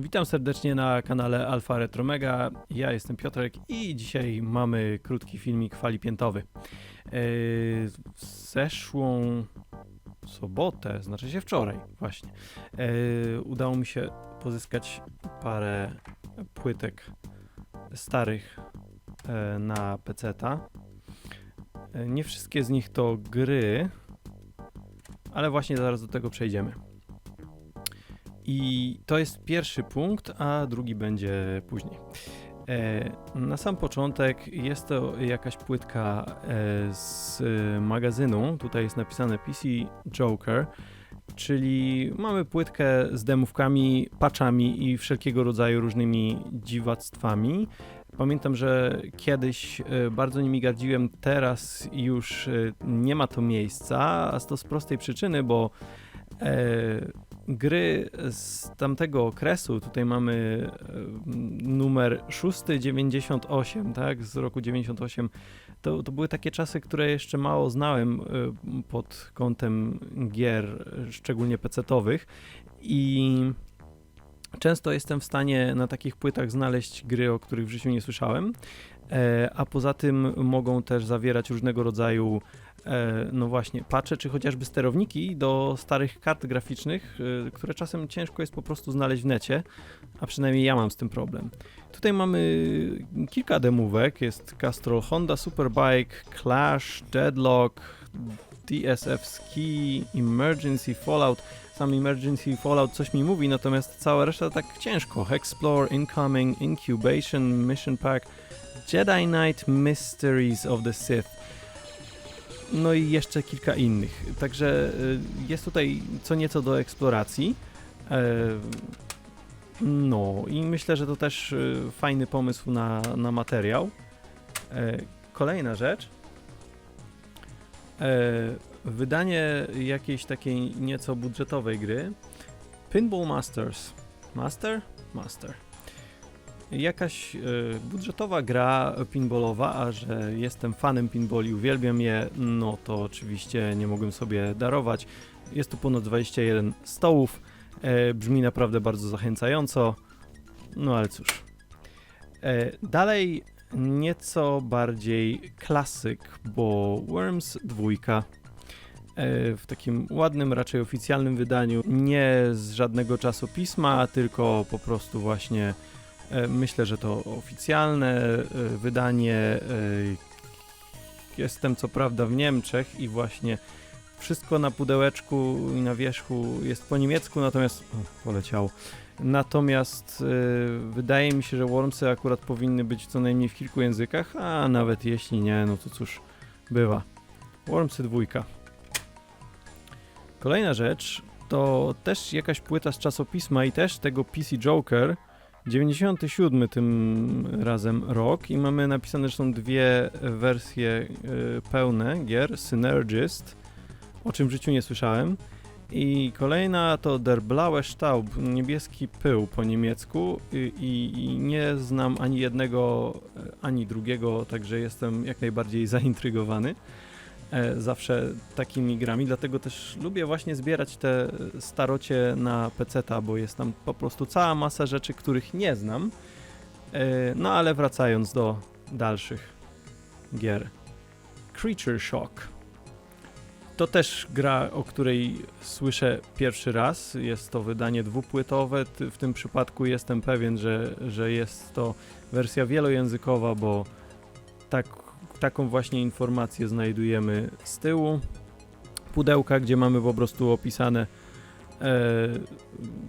Witam serdecznie na kanale Alfa Retro Mega. Ja jestem Piotrek i dzisiaj mamy krótki filmik falipiętowy. Yy, W zeszłą sobotę, znaczy się wczoraj właśnie, yy, udało mi się pozyskać parę płytek starych yy, na. Yy, Nie wszystkie z nich to gry, ale właśnie zaraz do tego przejdziemy. I to jest pierwszy punkt, a drugi będzie później. E, na sam początek jest to jakaś płytka e, z magazynu. Tutaj jest napisane PC Joker, czyli mamy płytkę z demówkami, patchami i wszelkiego rodzaju różnymi dziwactwami. Pamiętam, że kiedyś e, bardzo nimi gardziłem, teraz już nie ma to miejsca, a to z prostej przyczyny, bo gry z tamtego okresu, tutaj mamy e, numer 698, tak, z roku 98, to, to były takie czasy, które jeszcze mało znałem e, pod kątem gier, szczególnie PC-towych i często jestem w stanie na takich płytach znaleźć gry, o których w życiu nie słyszałem, e, a poza tym mogą też zawierać różnego rodzaju no właśnie, patche, czy chociażby sterowniki do starych kart graficznych, e, które czasem ciężko jest po prostu znaleźć w necie, a przynajmniej ja mam z tym problem. Tutaj mamy kilka demówek, jest Castrol Honda Superbike, Clash, Deadlock, DSF Ski, Emergency Fallout. Sam Emergency Fallout coś mi mówi, natomiast cała reszta tak ciężko. Explore, Incoming, Incubation, Mission Pack, Jedi Knight, Mysteries of the Sith no i jeszcze kilka innych. Także y, jest tutaj co nieco do eksploracji. E, No i myślę, że to też y, fajny pomysł na, na materiał. E, Kolejna rzecz. E, Wydanie jakiejś takiej nieco budżetowej gry. Pinball Masters. Master? Master jakaś e, budżetowa gra pinballowa, a że jestem fanem pinballi, uwielbiam je, no to oczywiście nie mogłem sobie darować. Jest tu ponad 21 stołów, e, brzmi naprawdę bardzo zachęcająco, no ale cóż. E, dalej nieco bardziej klasyk, bo Worms 2 e, w takim ładnym, raczej oficjalnym wydaniu, nie z żadnego czasopisma, tylko po prostu właśnie Myślę, że to oficjalne e, wydanie. e, Jestem co prawda w Niemczech i właśnie wszystko na pudełeczku i na wierzchu jest po niemiecku, natomiast o, poleciało. Natomiast e, wydaje mi się, że Wormsy akurat powinny być co najmniej w kilku językach, a nawet jeśli nie, no to cóż, bywa. Wormsy dwójka. Kolejna rzecz to też jakaś płyta z czasopisma i też tego PC Joker. 97 tym razem rok i mamy napisane, są dwie wersje y, pełne gier, Synergist, o czym w życiu nie słyszałem. I kolejna to Der Blaue Staub, niebieski pył po niemiecku. I, i, nie znam ani jednego, e, ani drugiego, także jestem jak najbardziej zaintrygowany. e, zawsze takimi grami, dlatego też lubię właśnie zbierać te starocie na PC-ta, bo jest tam po prostu cała masa rzeczy, których nie znam. E, No ale wracając do dalszych gier. Creature Shock. To też gra, o której słyszę pierwszy raz. Jest to wydanie dwupłytowe. W tym przypadku jestem pewien, że, że jest to wersja wielojęzykowa, bo tak taką właśnie informację znajdujemy z tyłu pudełka, gdzie mamy po prostu opisane e,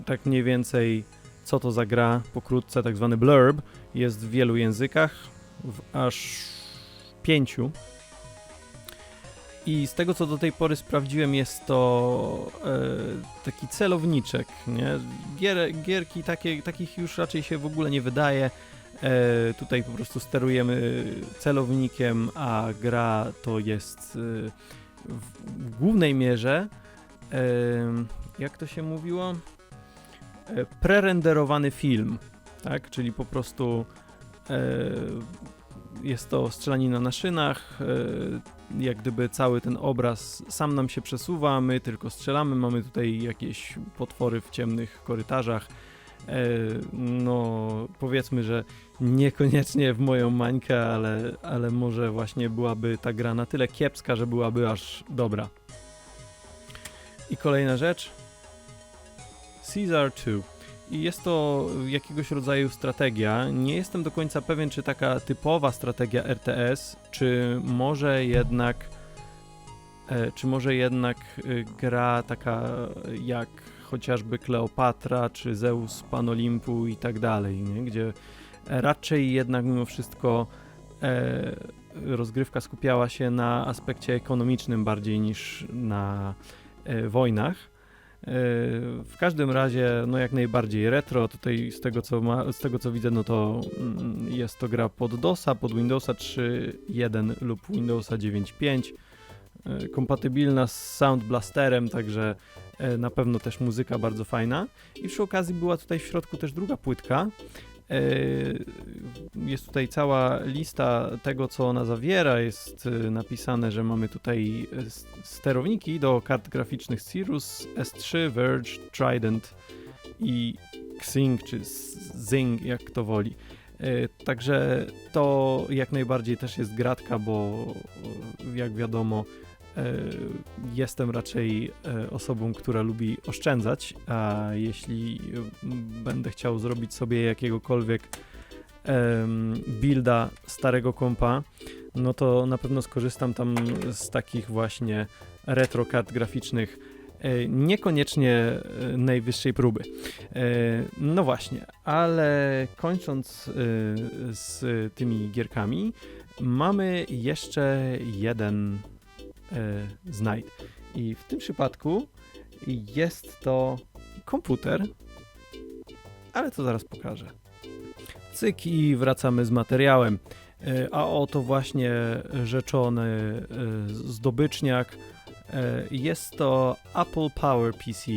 tak mniej więcej co to za gra, pokrótce tak zwany blurb, jest w wielu językach, w aż pięciu. I z tego co do tej pory sprawdziłem, jest to e, taki celowniczek, nie? Gier, gierki takie, takich już raczej się w ogóle nie wydaje. E, tutaj po prostu sterujemy celownikiem, a gra to jest e, w, głównej mierze, e, jak to się mówiło, prerenderowany film, tak? Czyli po prostu jest to strzelanina na szynach, jak gdyby cały ten obraz sam nam się przesuwa, my tylko strzelamy, mamy tutaj jakieś potwory w ciemnych korytarzach, no, powiedzmy, że niekoniecznie w moją mańkę, ale, ale może właśnie byłaby ta gra na tyle kiepska, że byłaby aż dobra. I kolejna rzecz. Caesar 2. I jest to jakiegoś rodzaju strategia. Nie jestem do końca pewien, czy taka typowa strategia RTS, czy może jednak e, czy może jednak y, gra taka jak chociażby Kleopatra, czy Zeus Pan Olimpu i tak dalej, nie? gdzie raczej jednak mimo wszystko e, rozgrywka skupiała się na aspekcie ekonomicznym bardziej niż na e, wojnach. E, w każdym razie, no jak najbardziej retro. Tutaj z tego co, ma, z tego co widzę, no to mm, jest to gra pod DOSa, pod Windowsa 3.1 lub Windowsa 9.5. E, kompatybilna z Sound Blasterem, także e, na pewno też muzyka bardzo fajna. I przy okazji była tutaj w środku też druga płytka. E, jest tutaj cała lista tego, co ona zawiera. Jest napisane, że mamy tutaj sterowniki do kart graficznych Cirrus, S3, Verge, Trident i Xing czy Zing, jak kto woli. Także to jak najbardziej też jest gratka, bo jak wiadomo, E, jestem raczej e, osobą, która lubi oszczędzać, a jeśli będę chciał zrobić sobie jakiegokolwiek builda starego kompa, no to na pewno skorzystam tam z takich właśnie retro kart graficznych, e, niekoniecznie najwyższej próby. No właśnie, ale kończąc z tymi gierkami, mamy jeszcze jeden e, znajdź. I w tym przypadku jest to komputer, ale to zaraz pokażę. Cyk i wracamy z materiałem. E, a oto właśnie rzeczony e, zdobyczniak. Jest to Apple Power PC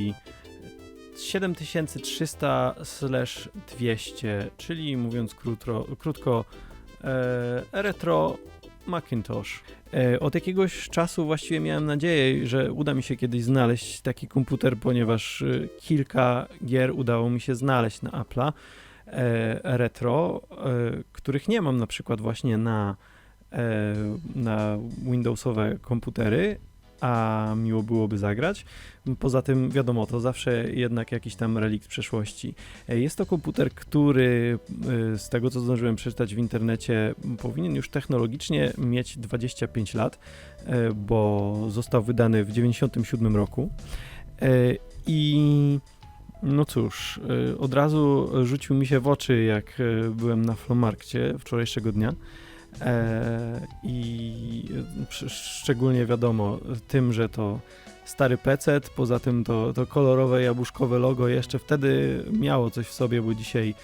7300/200, czyli mówiąc krótko, krótko retro Macintosh. E, od jakiegoś czasu właściwie miałem nadzieję, że uda mi się kiedyś znaleźć taki komputer, ponieważ e, kilka gier udało mi się znaleźć na Apple'a e, retro, których nie mam na przykład właśnie na, na Windowsowe komputery, a miło byłoby zagrać. Poza tym, wiadomo, to zawsze jednak jakiś tam relikt przeszłości. E, jest to komputer, który e, z tego co zdążyłem przeczytać w internecie, powinien już technologicznie mieć 25 lat, e, bo został wydany w 97 roku. I no cóż, od razu rzucił mi się w oczy, jak byłem na Flomarkcie wczorajszego dnia. I szczególnie wiadomo tym, że to stary PC, poza tym to, to kolorowe jabłuszkowe logo jeszcze wtedy miało coś w sobie, bo dzisiaj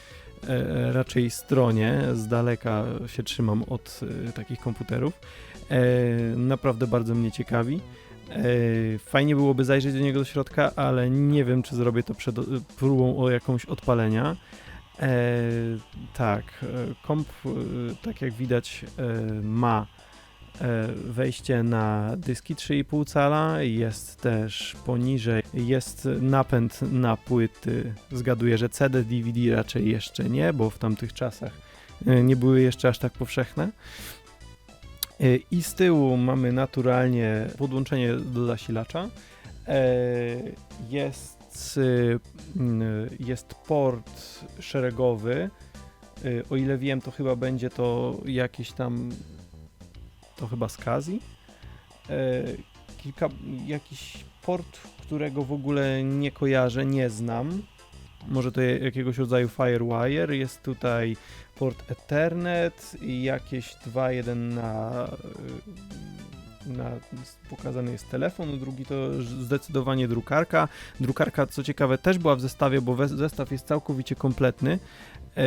e, raczej stronie, z daleka się trzymam od e, takich komputerów. E, naprawdę bardzo mnie ciekawi. E, fajnie byłoby zajrzeć do niego do środka, ale nie wiem, czy zrobię to przed próbą o jakąś odpalenia. E, tak, e, komp, tak jak widać, ma E, wejście na dyski 3,5 cala, jest też poniżej, jest napęd na płyty. Zgaduję, że CD, DVD raczej jeszcze nie, bo w tamtych czasach e, nie były jeszcze aż tak powszechne. E, I z tyłu mamy naturalnie podłączenie do zasilacza. Jest, jest port szeregowy. O ile wiem, to chyba będzie to jakiś tam to chyba Skazi. E, kilka, jakiś port, którego w ogóle nie kojarzę, nie znam. Może to jakiegoś rodzaju Firewire. Jest tutaj port Ethernet i jakieś dwa, jeden na, na pokazany jest telefon, drugi to zdecydowanie drukarka. Drukarka, co ciekawe, też była w zestawie, bo zestaw jest całkowicie kompletny. E,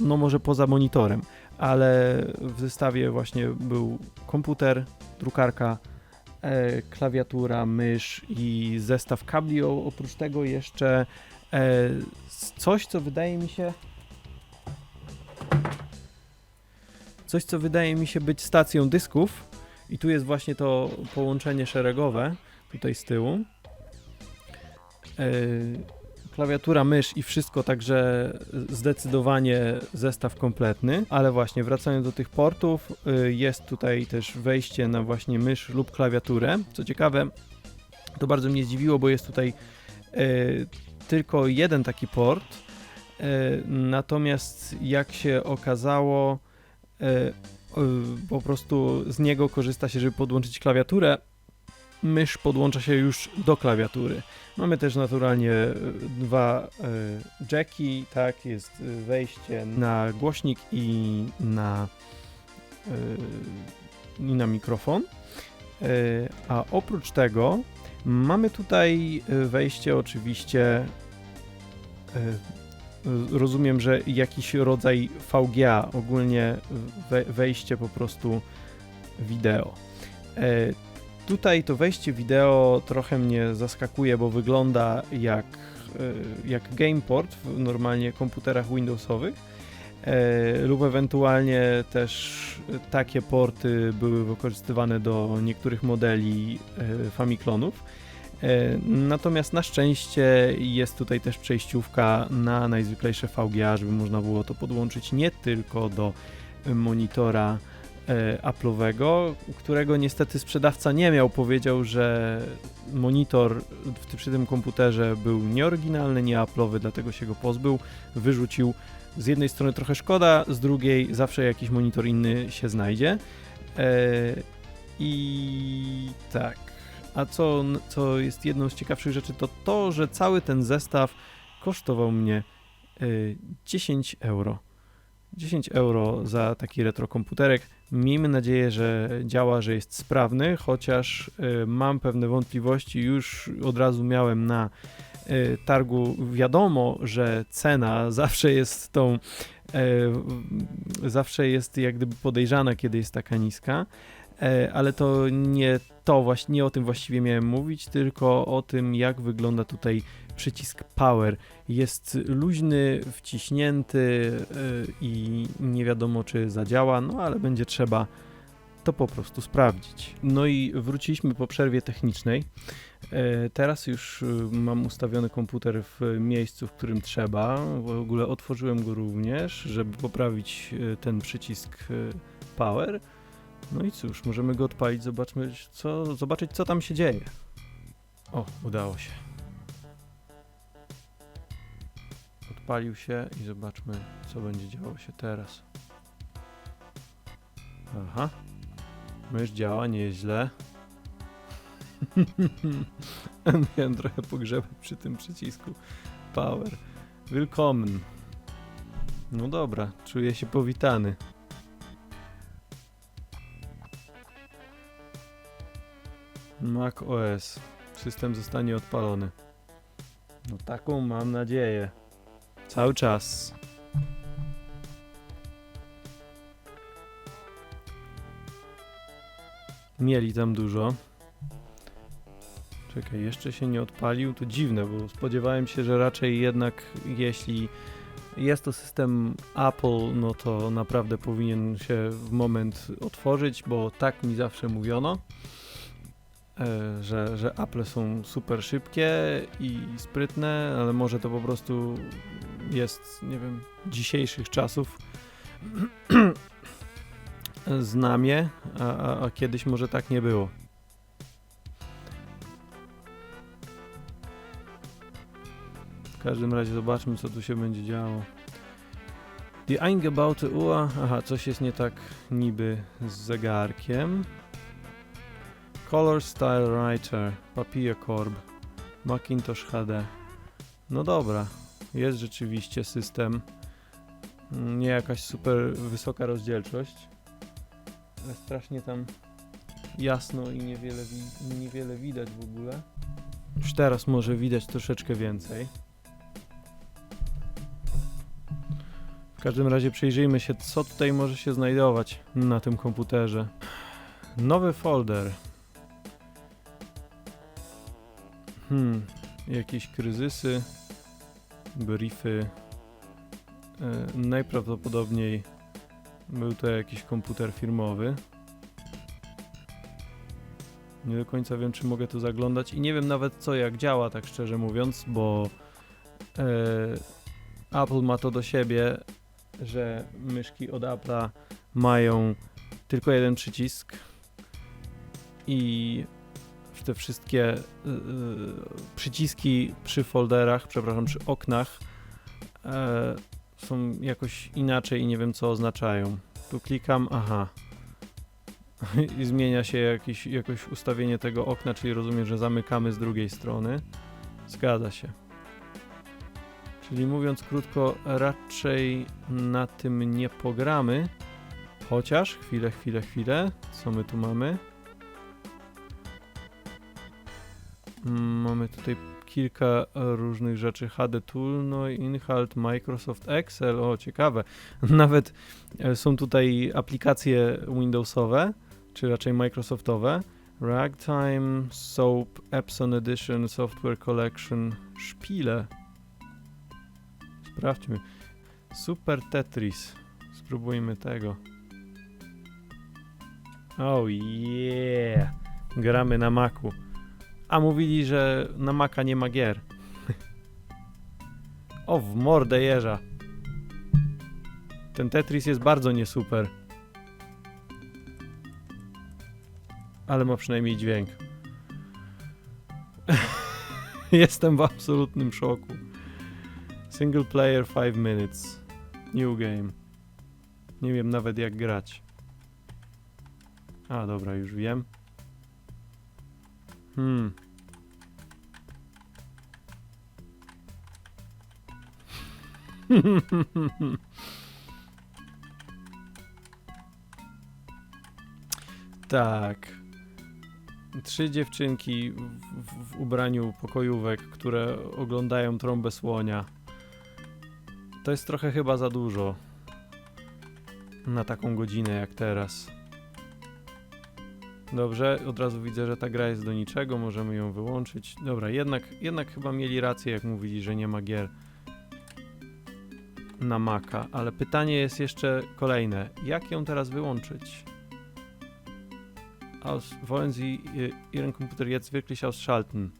no może poza monitorem ale w zestawie właśnie był komputer, drukarka, e, klawiatura, mysz i zestaw kabli. O, oprócz tego jeszcze e, coś, co wydaje mi się coś, co wydaje mi się być stacją dysków i tu jest właśnie to połączenie szeregowe tutaj z tyłu. E, klawiatura, mysz i wszystko, także zdecydowanie zestaw kompletny. Ale właśnie, wracając do tych portów, y, jest tutaj też wejście na właśnie mysz lub klawiaturę. Co ciekawe, to bardzo mnie zdziwiło, bo jest tutaj y, tylko jeden taki port. y, Natomiast jak się okazało, po prostu z niego korzysta się, żeby podłączyć klawiaturę. Mysz podłącza się już do klawiatury. Mamy też naturalnie y, dwa y, jacki, tak, jest y, wejście na głośnik i na, y, i na mikrofon. Y, a oprócz tego mamy tutaj y, wejście oczywiście y, rozumiem, że jakiś rodzaj VGA, ogólnie we, wejście po prostu wideo. E, tutaj to wejście wideo trochę mnie zaskakuje, bo wygląda jak, e, jak gameport w normalnie komputerach Windowsowych. E, lub ewentualnie też takie porty były wykorzystywane do niektórych modeli Famiclonów. E, Natomiast na szczęście jest tutaj też przejściówka na najzwyklejsze VGA, żeby można było to podłączyć nie tylko do monitora e, Apple'owego, którego niestety sprzedawca nie miał. Powiedział, że monitor przy tym komputerze był nieoryginalny, nie Apple'owy, dlatego się go pozbył, wyrzucił. Z jednej strony trochę szkoda, z drugiej zawsze jakiś monitor inny się znajdzie. E, I tak. A co, co jest jedną z ciekawszych rzeczy, to to, że cały ten zestaw kosztował mnie y, 10 euro. 10 euro za taki retrokomputerek. Miejmy nadzieję, że działa, że jest sprawny, chociaż y, mam pewne wątpliwości. Już od razu miałem na y, targu wiadomo, że cena zawsze jest tą, y, zawsze jest jak gdyby podejrzana, kiedy jest taka niska. Ale to nie to właśnie, nie o tym właściwie miałem mówić, tylko o tym, jak wygląda tutaj przycisk Power. Jest luźny, wciśnięty e, i nie wiadomo, czy zadziała, no ale będzie trzeba to po prostu sprawdzić. No i wróciliśmy po przerwie technicznej. E, Teraz już e, mam ustawiony komputer w miejscu, w którym trzeba. W ogóle otworzyłem go również, żeby poprawić e, ten przycisk Power. No i cóż, możemy go odpalić, zobaczmy, co, zobaczyć co tam się dzieje. O, udało się. Odpalił się i zobaczmy, co będzie działo się teraz. Aha. Mysz działa nieźle. Miałem trochę pogrzebać przy tym przycisku. Power. Willkommen. No dobra, czuję się powitany. Mac OS. System zostanie odpalony. No taką mam nadzieję. Cały czas. Mieli tam dużo. Czekaj, jeszcze się nie odpalił. To dziwne, bo spodziewałem się, że raczej jednak jeśli jest to system Apple, no to naprawdę powinien się w moment otworzyć, bo tak mi zawsze mówiono że, że Apple są super szybkie i sprytne, ale może to po prostu jest, nie wiem, dzisiejszych czasów znamie, a, a, kiedyś może tak nie było. W każdym razie zobaczmy, co tu się będzie działo. Die eingebaute Uhr. Aha, coś jest nie tak niby z zegarkiem. Color Style Writer, Papierkorb, Macintosh HD. No dobra, jest rzeczywiście system. Mm, Nie jakaś super wysoka rozdzielczość, ale strasznie tam jasno i niewiele, wi- niewiele widać w ogóle. Już teraz może widać troszeczkę więcej. W każdym razie przyjrzyjmy się, co tutaj może się znajdować na tym komputerze. Nowy folder. Hmm, jakieś kryzysy, briefy. E, najprawdopodobniej był to jakiś komputer firmowy. Nie do końca wiem, czy mogę tu zaglądać i nie wiem nawet co jak działa, tak szczerze mówiąc, bo e, Apple ma to do siebie, że myszki od Apple'a mają tylko jeden przycisk i te wszystkie y, y, przyciski przy folderach, przepraszam, przy oknach e, są jakoś inaczej i nie wiem co oznaczają. Tu klikam, aha. I zmienia się jakieś, jakoś ustawienie tego okna, czyli rozumiem, że zamykamy z drugiej strony. Zgadza się. Czyli mówiąc krótko, raczej na tym nie pogramy. Chociaż, chwilę, chwilę, chwilę. Co my tu mamy? Mamy tutaj kilka różnych rzeczy. HD Tool, no Inhalt, Microsoft Excel, o ciekawe. Nawet e, są tutaj aplikacje Windowsowe, czy raczej Microsoftowe. Ragtime, Soap, Epson Edition, Software Collection, Szpile. Sprawdźmy. Super Tetris. Spróbujmy tego. Oh yeah! Gramy na Macu. A mówili, że na Maca nie ma gier. o, w mordę jeża. Ten Tetris jest bardzo niesuper. Ale ma przynajmniej dźwięk. Jestem w absolutnym szoku. Single player 5 minutes. New game. Nie wiem nawet jak grać. A, dobra, już wiem. Hmm. tak. Trzy dziewczynki w, w, ubraniu pokojówek, które oglądają trąbę słonia. To jest trochę chyba za dużo. Na taką godzinę jak teraz. Dobrze, od razu widzę, że ta gra jest do niczego, możemy ją wyłączyć. Dobra, jednak, jednak chyba mieli rację, jak mówili, że nie ma gier na Maca, ale pytanie jest jeszcze kolejne. Jak ją teraz wyłączyć? Aus, wollen Sie Ihren Computer jetzt wirklich ausschalten?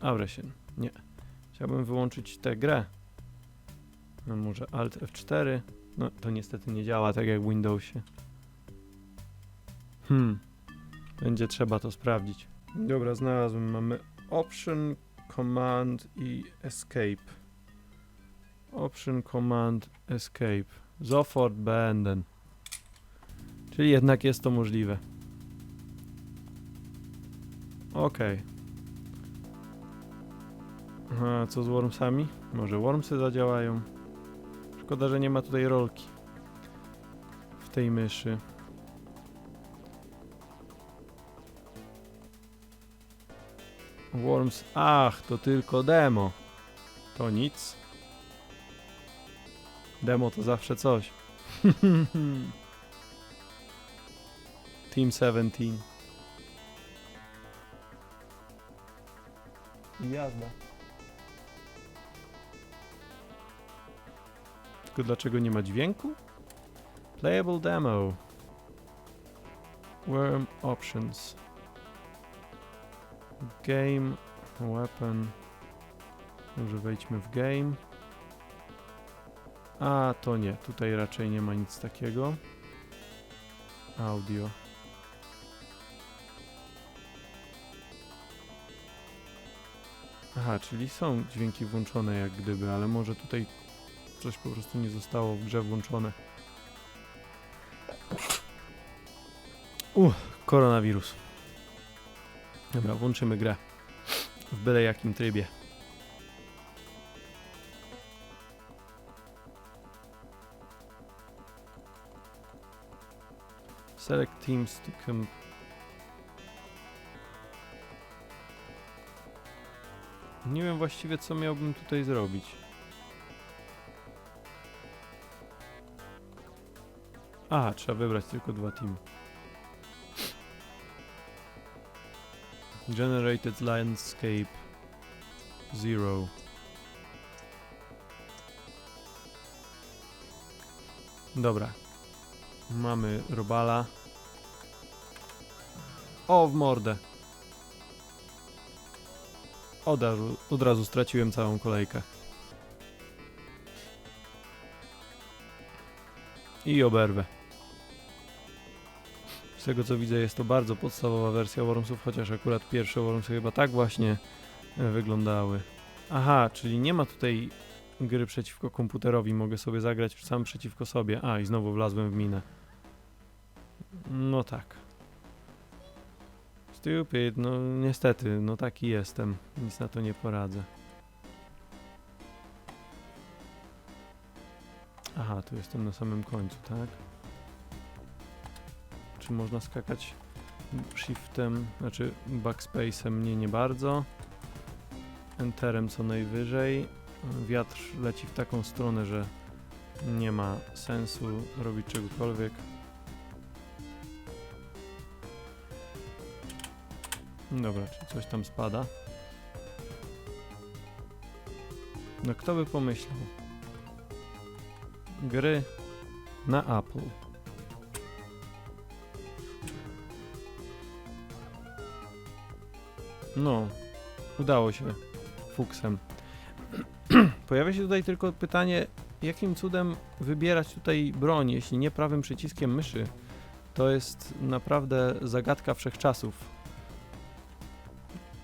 Abresen. Nie. Chciałbym wyłączyć tę grę. No może Alt F4. No to niestety nie działa tak jak w Windowsie. Hmm. Będzie trzeba to sprawdzić. Dobra, znalazłem. Mamy Option, Command i Escape. Option, Command, Escape. Sofort beenden. Czyli jednak jest to możliwe. Okej. A co z Wormsami? Może Wormsy zadziałają? Szkoda, że nie ma tutaj rolki w tej myszy. Worms. Ach, to tylko demo. To nic. Demo to zawsze coś. Team 17. Jazda. Tylko dlaczego nie ma dźwięku? Playable demo. Worm options. Game, weapon. Może wejdźmy w game. A, to nie. Tutaj raczej nie ma nic takiego. Audio. Aha, czyli są dźwięki włączone jak gdyby, ale może tutaj coś po prostu nie zostało w grze włączone. Uff, koronawirus. Dobra, włączymy grę. W byle jakim trybie. Select teams to come. Nie wiem właściwie co miałbym tutaj zrobić. A, trzeba wybrać tylko dwa teamy. Generated landscape zero. Dobra. Mamy robala. O, w mordę. Od razu, od razu straciłem całą kolejkę. I oberwę. Z tego co widzę jest to bardzo podstawowa wersja Wormsów, chociaż akurat pierwsze Wormsy chyba tak właśnie e, wyglądały. Aha, czyli nie ma tutaj gry przeciwko komputerowi, mogę sobie zagrać sam przeciwko sobie. A, i znowu wlazłem w minę. No tak. Stupid, no niestety, no taki jestem. Nic na to nie poradzę. Aha, tu jestem na samym końcu, tak? Czy można skakać shiftem, znaczy backspace'em? Nie, nie bardzo. Enterem co najwyżej. Wiatr leci w taką stronę, że nie ma sensu robić czegokolwiek. Dobra, czy coś tam spada? No kto by pomyślał? Gry na Apple. No, udało się fuksem. Pojawia się tutaj tylko pytanie, jakim cudem wybierać tutaj broń, jeśli nie prawym przyciskiem myszy? To jest naprawdę zagadka wszechczasów.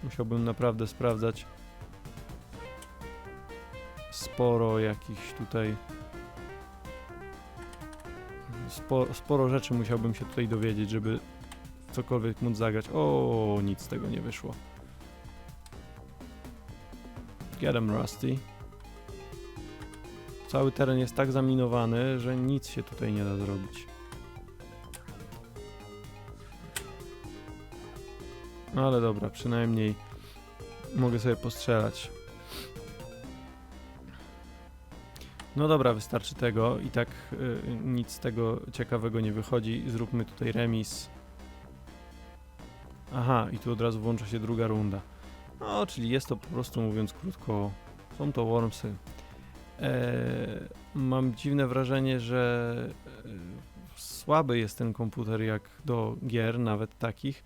Musiałbym naprawdę sprawdzać sporo jakichś tutaj sporo, sporo rzeczy musiałbym się tutaj dowiedzieć, żeby cokolwiek móc zagrać. O, nic z tego nie wyszło. Get 'em Rusty. Cały teren jest tak zaminowany, że nic się tutaj nie da zrobić. No ale dobra, przynajmniej mogę sobie postrzelać. No dobra, wystarczy tego. I tak y, nic z tego ciekawego nie wychodzi. Zróbmy tutaj remis. Aha, i tu od razu włącza się druga runda. No, czyli jest to po prostu, mówiąc krótko, są to Wormsy. Eee, mam dziwne wrażenie, że e, słaby jest ten komputer jak do gier, nawet takich,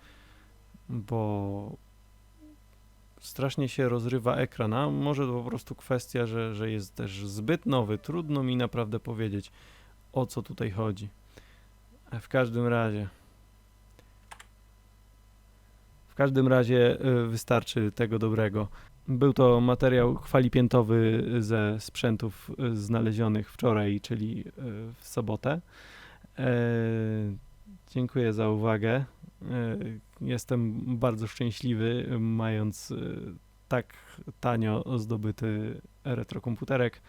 bo strasznie się rozrywa ekran, a może to po prostu kwestia, że, że jest też zbyt nowy. Trudno mi naprawdę powiedzieć, o co tutaj chodzi. A w każdym razie. W każdym razie y, wystarczy tego dobrego. Był to materiał chwalipiętowy ze sprzętów y, znalezionych wczoraj, czyli y, w sobotę. E, dziękuję za uwagę. E, Jestem bardzo szczęśliwy, mając tak tanio zdobyty retrokomputerek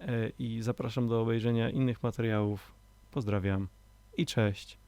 e, i zapraszam do obejrzenia innych materiałów. Pozdrawiam i cześć.